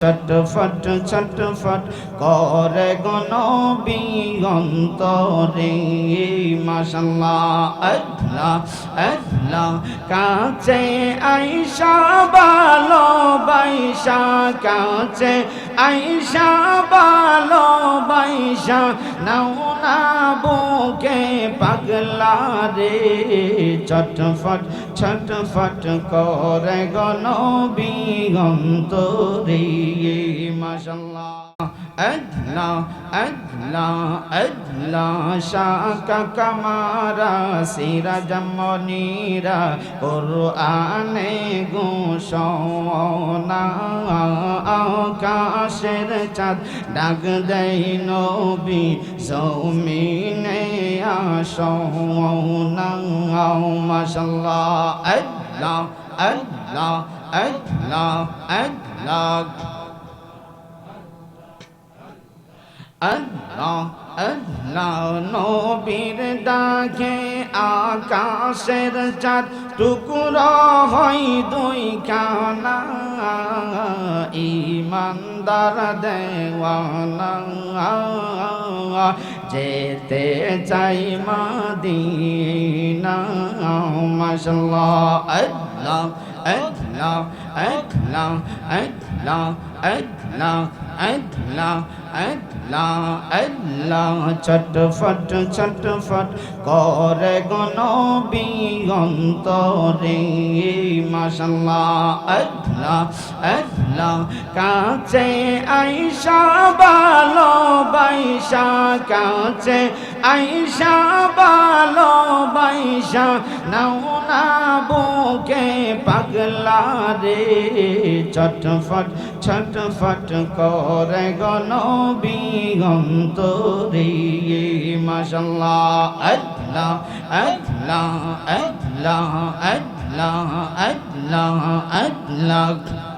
ছটফট ছটফট করে গনবি অন্তরে। মাশাল্লাহ আল্লাহ আল্লাহ কাছে আইসা ভালো বাইসা কাছে আইসা বাইসা নাও না বুকে পাগলা রে। ছটফট ছটফট করে গনবি অন্তরে মাশাল্লাহ अल्लाह अल्लाह अल्लाह शाक कमारा सिरा जमनीरा कुरआने गुशोना আকাশের চাঁদ ডাক দেয় নবী জমিনে আসো না মাশাল্লাহ আল্লাহ আল্লাহ আল্লাহ আল্লাহ আল্লাহ আল্লাহ নবীর দাগে আকাশের চাঁদ টুকরো হই দুই কানা ইমানদার দেওয়ানা যেতে চাই মাদিনা মাশাল্লাহ আল্লাহ আল্লাহ আল্লাহ আল্লাহ করে গনবি অন্তরে মাশাল্লাহ আল্লাহ কাছে আইসা ভালো বাইসা কাছে, আইসা ভালো বাইসা, নাও বুকে পাগলা রে। ছটফট ছটফট করে গনবি অন্তরে মাশাল্লাহ, আল্লাহ আল্লাহ আল্লাহ আল্লাহ আল্লাহ আল্লাহ।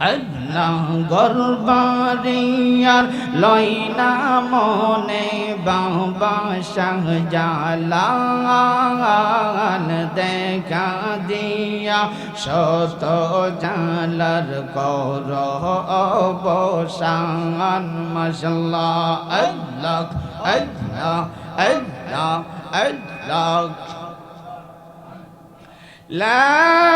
আল্লাহ গরবারিয়ার লইনা মনে বাবা শাহজালাল দেখা দিয়া শত জালার কর অবসান মশলা আল্লাহ আল্লাহ আল্লাহ আল্লাহ। لا